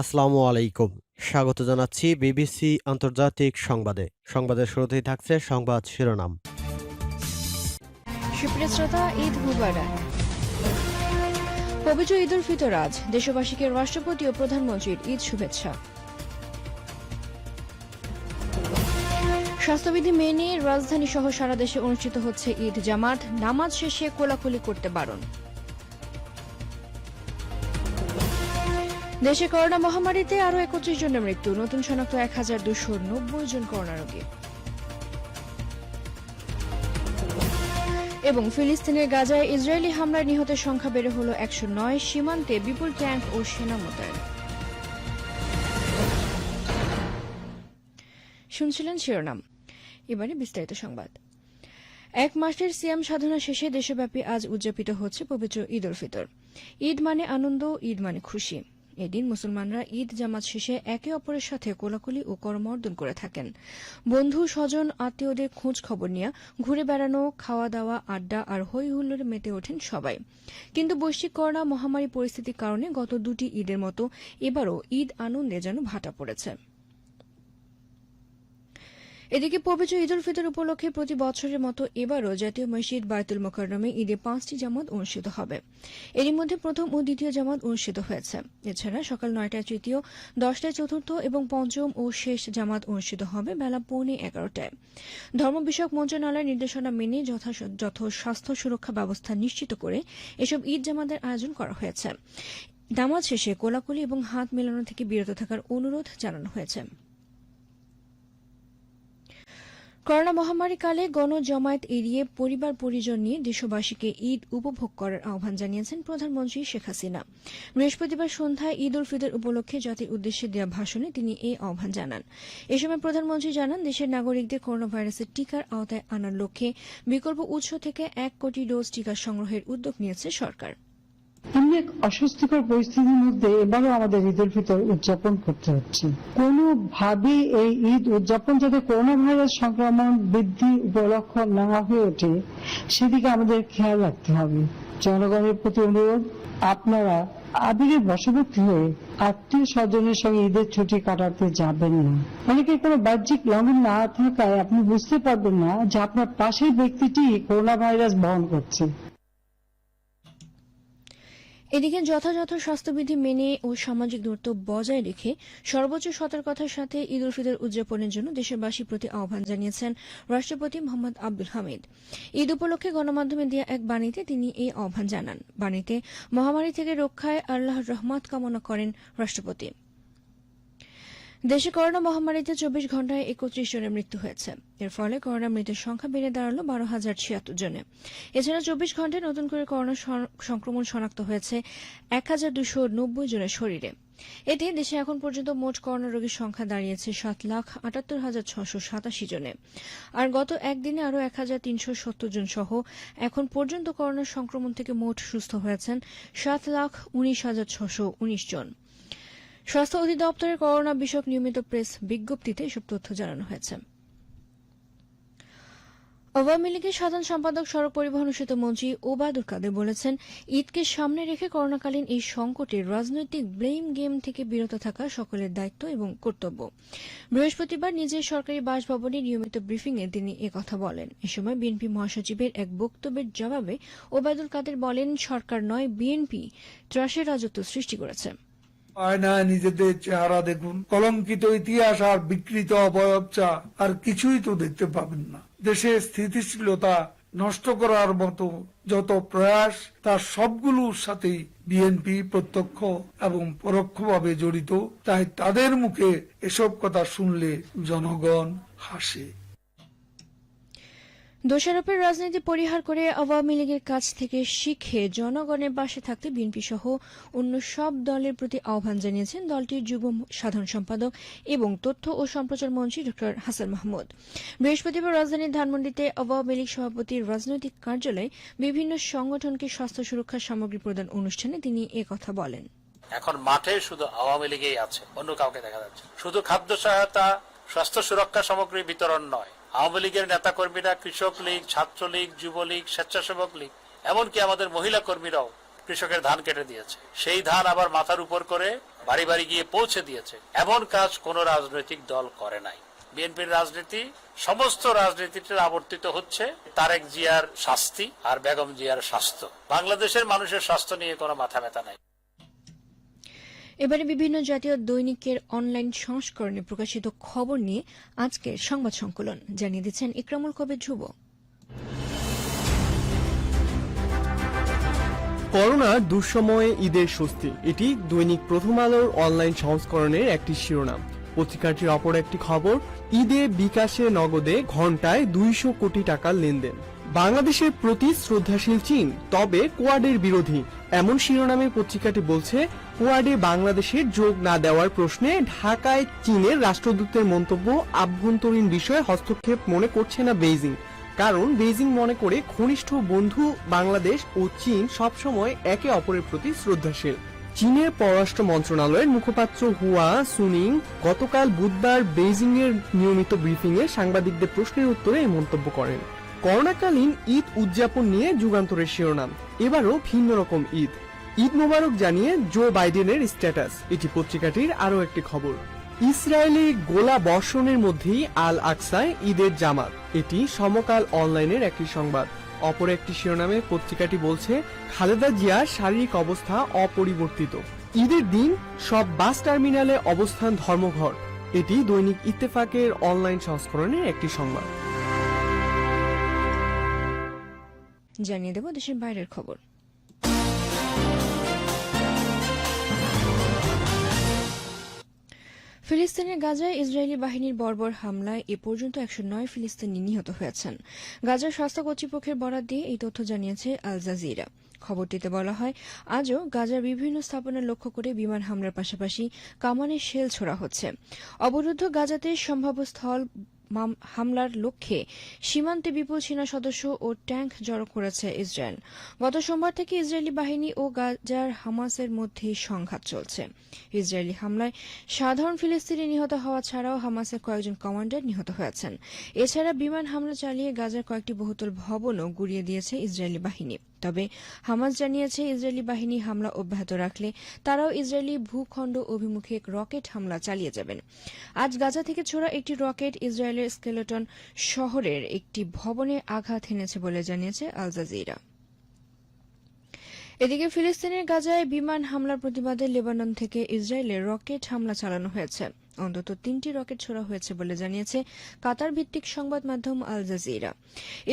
আসসালামু আলাইকুম। স্বাগত জানাচ্ছি বিবিসি আন্তর্জাতিক সংবাদে। সংবাদের শুরুতেই থাকছে সংবাদ শিরোনাম। শ্রোতা, ঈদ মুবারক। পবিত্র ঈদ উল ফিতর আজ দেশবাসীকে রাষ্ট্রপতি ও প্রধানমন্ত্রীর ঈদ শুভেচ্ছা। স্বাস্থ্যবিধি মেনে রাজধানী সহ সারা দেশে অনুষ্ঠিত হচ্ছে ঈদ জামাত। নামাজ শেষে কোলাকুলি করতে বারণ। দেশে করোনা মহামারীতে আরও একত্রিশ জনের মৃত্যু, নতুন শনাক্ত এক হাজার দুশো নব্বই জন করোনা রোগী। এবং ফিলিস্তিনের গাজায় ইসরায়েলি হামলায় নিহতের সংখ্যা বেড়ে হল একশো নয় সীমান্তে, বিপুল ট্যাঙ্ক ও সেনা মোতায়েন শুনছিলেন শিরোনাম। এবারে বিস্তারিত সংবাদ। এক মাসের সিয়াম সাধনা শেষে দেশব্যাপী আজ উদযাপিত হচ্ছে পবিত্র ঈদ উল ফিতর। ঈদ মানে আনন্দ, ঈদ মানে খুশি। এদিন মুসলমানরা ঈদ জামাত শেষে একে অপরের সাথে কোলাকুলি ও করমর্দন করে থাকেন। বন্ধু, স্বজন, আত্মীয়দের খোঁজ খবর নিয়ে ঘুরে বেড়ানো, খাওয়া দাওয়া, আড্ডা আর হৈ হুল্লোড়ে মেতে ওঠেন সবাই। কিন্তু বৈশ্বিক করোনা মহামারী পরিস্থিতির কারণে গত দুটি ঈদের মতো এবারও ঈদ আনন্দে যেন ভাটা পড়েছে। এদিকে পবিত্র ঈদ উল ফিতর উপলক্ষে প্রতি বছরের মতো এবারও জাতীয় মসজিদ বায়তুল মোকাররমে ঈদে পাঁচটি জামাত অনুষ্ঠিত হবে। এরই মধ্যে প্রথম ও দ্বিতীয় জামাত অনুষ্ঠিত হয়েছে। এছাড়া সকাল নয়টায় তৃতীয়, দশটায় চতুর্থ এবং পঞ্চম ও শেষ জামাত অনুষ্ঠিত হবে বেলা পৌনে এগারোটায়। ধর্ম বিষয়ক মন্ত্রণালয়ের নির্দেশনা মেনে যথা- যথ স্বাস্থ্য সুরক্ষা ব্যবস্থা নিশ্চিত করে এসব ঈদ জামাতের আয়োজন করা হয়েছে। নামাজ শেষে কোলাকুলি এবং হাত মেলানো থেকে বিরত থাকার অনুরোধ জানানো হয়েছে। করোনা মহামারীকালে গণজমায়েত এড়িয়ে পরিবার পরিজন নিয়ে দেশবাসীকে ঈদ উপভোগ করার আহ্বান জানিয়েছেন প্রধানমন্ত্রী শেখ হাসিনা। বৃহস্পতিবার সন্ধ্যায় ঈদ উল ফিতর উপলক্ষে জাতির উদ্দেশ্যে দেওয়া ভাষণে তিনি এই আহ্বান জানান। এ সময় প্রধানমন্ত্রী জানান, দেশের নাগরিকদের করোনা ভাইরাসের টিকার আওতায় আনার লক্ষ্যে বিকল্প উৎস থেকে এক কোটি ডোজ টিকা সংগ্রহের উদ্যোগ নিয়েছে সরকার। এমনি এক অস্বস্তিকর পরিস্থিতির মধ্যে এবারও আমাদের ঈদ উল ফিতর উদযাপন করতে হচ্ছে। কোনোভাবে এই ঈদ উদযাপন যাতে করোনা ভাইরাস সংক্রমণ বৃদ্ধি উপলক্ষ না হয়ে ওঠে, সেদিকে আমাদের খেয়াল রাখতে হবে। জনগণের প্রতি অনুরোধ, আপনারা আবিরের বশবর্তী হয়ে আত্মীয় স্বজনের সঙ্গে ঈদের ছুটি কাটাতে যাবেন না। অনেকে কোনো বাহ্যিক লঙ্ঘন না থাকায় আপনি বুঝতে পারবেন না যে আপনার পাশের ব্যক্তিটি করোনা ভাইরাস বহন করছে। এদিকে যথাযথ স্বাস্থ্যবিধি মেনে ও সামাজিক দূরত্ব বজায় রেখে সর্বোচ্চ সতর্কতার সাথে ঈদ উল ফিতর উদযাপনের জন্য দেশবাসীর প্রতি আহ্বান জানিয়েছেন রাষ্ট্রপতি মোহাম্মদ আব্দুল হামিদ। ঈদ উপলক্ষে গণমাধ্যমে দেওয়া এক বাণীতে তিনি এই আহ্বান জানান। বাণীতে, মহামারী থেকে রক্ষায় আল্লাহর রহমত কামনা করেন রাষ্ট্রপতি। দেশে করোনা মহামারীতে চব্বিশ ঘন্টায় একত্রিশ জনের মৃত্যু হয়েছে। এর ফলে করোনা মৃতের সংখ্যা বেড়ে দাঁড়াল বারো হাজার ছিয়াত্তর জনে। এছাড়া চব্বিশ ঘন্টায় নতুন করে করোনা সংক্রমণ শনাক্ত হয়েছে এক হাজার দুশো নব্বই জনের শরীরে। এতে দেশে এখন পর্যন্ত মোট করোনা রোগীর সংখ্যা দাঁড়িয়েছে সাত লাখ আটাত্তর হাজার ছশো সাতাশি জনে। আর গত একদিনে আরও এক হাজার তিনশো সত্তর জন সহ এখন পর্যন্ত করোনা সংক্রমণ থেকে মোট সুস্থ হয়েছেন সাত লাখ উনিশ হাজার ছশো উনিশ জন। স্বাস্থ্য অধিদপ্তরের করোনা বিষয়ক নিয়মিত প্রেস বিজ্ঞপ্তিতে এসব তথ্য জানানো হয়েছে। আওয়ামী লীগের সাধারণ সম্পাদক, সড়ক পরিবহন সেতু মন্ত্রী ওবায়দুল কাদের বলেছেন, ঈদকে সামনে রেখে করোনাকালীন এই সংকটে রাজনৈতিক ব্লেম গেম থেকে বিরত থাকা সকলের দায়িত্ব এবং কর্তব্য। বৃহস্পতিবার নিজের সরকারি বাসভবনে নিয়মিত ব্রিফিংয়ে তিনি কথা বলেন। এ সময় বিএনপি মহাসচিবের এক বক্তব্যের জবাবে ওবায়দুল কাদের বলেন, সরকার নয়, বিএনপি ত্রাসের রাজত্ব সৃষ্টি করেছে। আয়নায় নিজেদের চেহারা দেখুন। কলঙ্কিত ইতিহাস আর বিকৃত অবয়বচা আর কিছুই তো দেখতে পাবেন না। দেশের স্থিতিশীলতা নষ্ট করার মতো যত প্রয়াস, তার সবগুলোর সাথেই বিএনপি প্রত্যক্ষ এবং পরোক্ষভাবে জড়িত। তাই তাদের মুখে এসব কথা শুনলে জনগণ হাসে। দোষারোপের রাজনীতি পরিহার করে আওয়ামী লীগের কাছ থেকে শিখে জনগণের পাশে থাকতে বিএনপি সহ অন্য সব দলের প্রতি আহ্বান জানিয়েছেন দলটির যুব সাধারণ সম্পাদক এবং তথ্য ও সম্প্রচার মন্ত্রী ড. হাসান মাহমুদ। বৃহস্পতিবার রাজধানীর ধানমন্ডিতে আওয়ামী লীগ সভাপতির রাজনৈতিক কার্যালয়ে বিভিন্ন সংগঠনকে স্বাস্থ্য সুরক্ষা সামগ্রী প্রদান অনুষ্ঠানে তিনি কথা বলেন। এখন মাঠে শুধু আওয়ামী লীগেই আছে, অন্য কাউকে দেখা যাচ্ছে শুধু খাদ্য সহায়তা, স্বাস্থ্য সুরক্ষা সামগ্রী বিতরণ নয় আওয়ামী লীগের নেতাকর্মীরা, কৃষক লীগ, ছাত্রলীগ, যুবলীগ, স্বেচ্ছাসেবক লীগ, এমনকি আমাদের মহিলা কর্মীরাও কৃষকের ধান কেটে দিয়েছে। সেই ধান আবার মাথার উপর করে বাড়ি বাড়ি গিয়ে পৌঁছে দিয়েছে। এমন কাজ কোন রাজনৈতিক দল করে নাই। বিএনপির রাজনীতি, সমস্ত রাজনীতিতে আবর্তিত হচ্ছে তারেক জিয়ার শাস্তি আর বেগম জিয়ার স্বাস্থ্য। বাংলাদেশের মানুষের স্বাস্থ্য নিয়ে কোনো মাথা ব্যথা নাই। এবারে বিভিন্ন জাতীয় দৈনিকের অনলাইন সংস্করণে প্রকাশিত খবর নিয়ে আজকের সংবাদ সংকলন। জানিয়ে দিচ্ছেন ইকরামুল কবির ধ্রুব করোনার দুঃসময়ে ঈদের স্বস্তি। এটি দৈনিক প্রথম আলোর অনলাইন সংস্করণের একটি শিরোনাম। পত্রিকাটির অপর একটি খবর, ঈদে বিকাশে নগদে ঘন্টায় দুইশো কোটি টাকার লেনদেন। বাংলাদেশের প্রতি শ্রদ্ধাশীল চীন, তবে কোয়াডের বিরোধী। এমন শিরোনামে পত্রিকাটি বলছে, কোয়াডে বাংলাদেশের যোগ না দেওয়ার প্রশ্নে ঢাকায় চীনের রাষ্ট্রদূতের মন্তব্য আভ্যন্তরীণ বিষয়ে হস্তক্ষেপ মনে করছে না বেইজিং। কারণ বেইজিং মনে করে ঘনিষ্ঠ বন্ধু বাংলাদেশ ও চীন সবসময় একে অপরের প্রতি শ্রদ্ধাশীল। চীনের পররাষ্ট্র মন্ত্রণালয়ের মুখপাত্র হুয়া সুনিং গতকাল বুধবার বেইজিং এর নিয়মিত ব্রিফিং এ সাংবাদিকদের প্রশ্নের উত্তরে এই মন্তব্য করেন। করোনাকালীন ঈদ উদযাপন নিয়ে যুগান্তরের শিরোনাম। এবারও ভিন্ন রকম ঈদ। ঈদ মোবারক জানিয়ে জো বাইডেনের স্ট্যাটাস। এটি পত্রিকাটির আরও একটি খবর। ইসরায়েলি গোলা বর্ষণের মধ্যেই আল আকসায় ঈদের জামাত। এটি সমকাল অনলাইনের একটি সংবাদ। অপর একটি শিরোনামে পত্রিকাটি বলছে, খালেদা জিয়ার শারীরিক অবস্থা অপরিবর্তিত। ঈদের দিন সব বাস টার্মিনালে অবস্থান ধর্মঘট। এটি দৈনিক ইত্তেফাকের অনলাইন সংস্করণের একটি সংবাদ। জানিয়ে দেব দেশের বাইরের খবর। ফিলিস্তিনের গাজায় ইসরায়েলি বাহিনীর বর্বর হামলায় এ পর্যন্ত একশো নয় ফিলিস্তিনি নিহত হয়েছেন। গাজার স্বাস্থ্য কর্তৃপক্ষের বরাত দিয়ে এই তথ্য জানিয়েছে আল জাজিরা। খবরটিতে বলা হয়, আজও গাজার বিভিন্ন স্থাপনা লক্ষ্য করে বিমান হামলার পাশাপাশি কামানের শেল ছোড়া হচ্ছে। অবরুদ্ধ গাজাতে সম্ভাব্য স্থল হামলার লক্ষ্যে সীমান্তে বিপুল সেনা সদস্য ও ট্যাঙ্ক জড়ো করেছে ইসরায়েল। গত সোমবার থেকে ইসরায়েলি বাহিনী ও গাজার হামাসের মধ্যে সংঘাত চলছে। ইসরায়েলি হামলায় সাধারণ ফিলিস্তিনি নিহত হওয়া ছাড়াও হামাসের কয়েকজন কমান্ডার নিহত হয়েছেন। এছাড়া বিমান হামলা চালিয়ে গাজার কয়েকটি বহুতল ভবনও গুড়িয়ে দিয়েছে ইসরায়েলি বাহিনী। তবে হামাস জানিয়েছে, ইসরায়েলি বাহিনী হামলা অব্যাহত রাখলে তারাও ইসরায়েলি ভূখণ্ড অভিমুখে রকেট হামলা চালিয়ে যাবেন। আজ গাজা থেকে ছোড়া একটি রকেট ইসরায়েলের স্কেলেটন শহরের একটি ভবনে আঘাত হেনেছে বলে জানিয়েছে আল জাজিরা। এদিকে ফিলিস্তিনের গাজায় বিমান হামলার প্রতিবাদে লেবানন থেকে ইসরায়েলে রকেট হামলা চালানো হয়েছে। অন্তত তিনটি রকেট ছোড়া হয়েছে বলে জানিয়েছে কাতার ভিত্তিক সংবাদ মাধ্যম আল জাজিরা।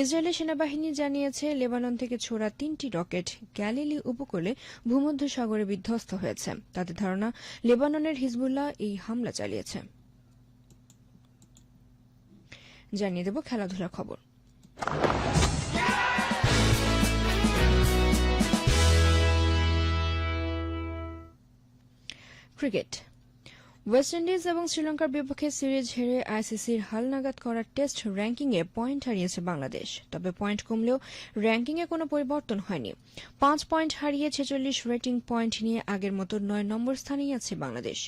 ইসরায়েলের সেনাবাহিনী জানিয়েছে, লেবানন থেকে ছোড়া তিনটি রকেট গ্যালিলি উপকূলে ভূমধ্য সাগরে বিধ্বস্ত হয়েছে। তাদের ধারণা, লেবাননের হিজবুল্লাহ এই হামলা চালিয়েছে। জানিয়ে দেব খেলাধুলার খবর। ক্রিকেট। ওয়েস্ট ইন্ডিজ এবং শ্রীলঙ্কার বিপক্ষে সিরিজ হেরে আইসিসির হালনাগাদ করা টেস্ট র্যাঙ্কিংয়ে পয়েন্ট হারিয়েছে বাংলাদেশ। তবে পয়েন্ট কমলেও র্যাঙ্কিংয়ে কোনো পরিবর্তন হয়নি। পাঁচ পয়েন্ট হারিয়ে ছেচল্লিশ রেটিং পয়েন্ট নিয়ে আগের মতো নয় নম্বর স্থানেই আছে বাংলাদেশ।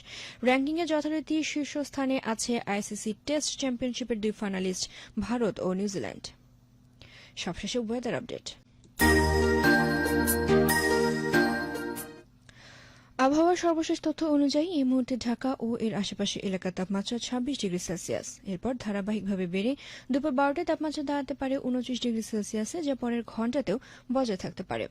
র্যাঙ্কিংয়ে যথারীতি শীর্ষস্থানে আছে আইসিসি টেস্ট চ্যাম্পিয়নশিপের দুই ফাইনালিস্ট ভারত ও নিউজিল্যান্ড। সবশেষে ওয়েদার আপডেট আবহাওয়ার সর্বশেষ তথ্য অনুযায়ী এই মুহূর্তে ঢাকা ও এর আশেপাশে এলাকার তাপমাত্রা ছাব্বিশ ডিগ্রি সেলসিয়াস। এরপর ধারাবাহিকভাবে বেড়ে দুপুর বারোটায় তাপমাত্রা দাঁড়াতে পারে উনত্রিশ ডিগ্রি সেলসিয়াসে যা পরের ঘণ্টাতেও বজায় থাকতে পারে।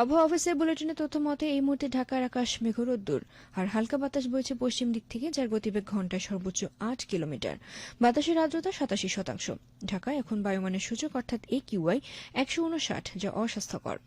আবহাওয়া অফিসের বুলেটিনের তথ্য মতে, এই মুহূর্তে ঢাকার আকাশ মেঘরোদ্দুর আর হালকা বাতাস বইছে পশ্চিম দিক থেকে, যার গতিবেগ ঘন্টায় সর্বোচ্চ আট কিলোমিটার। বাতাসের আর্দ্রতা সাতাশি শতাংশ। ঢাকায় এখন বায়ুমানের সূচক, অর্থাৎ এ কিউআই একশো উনষাট, যা অস্বাস্থ্যকর।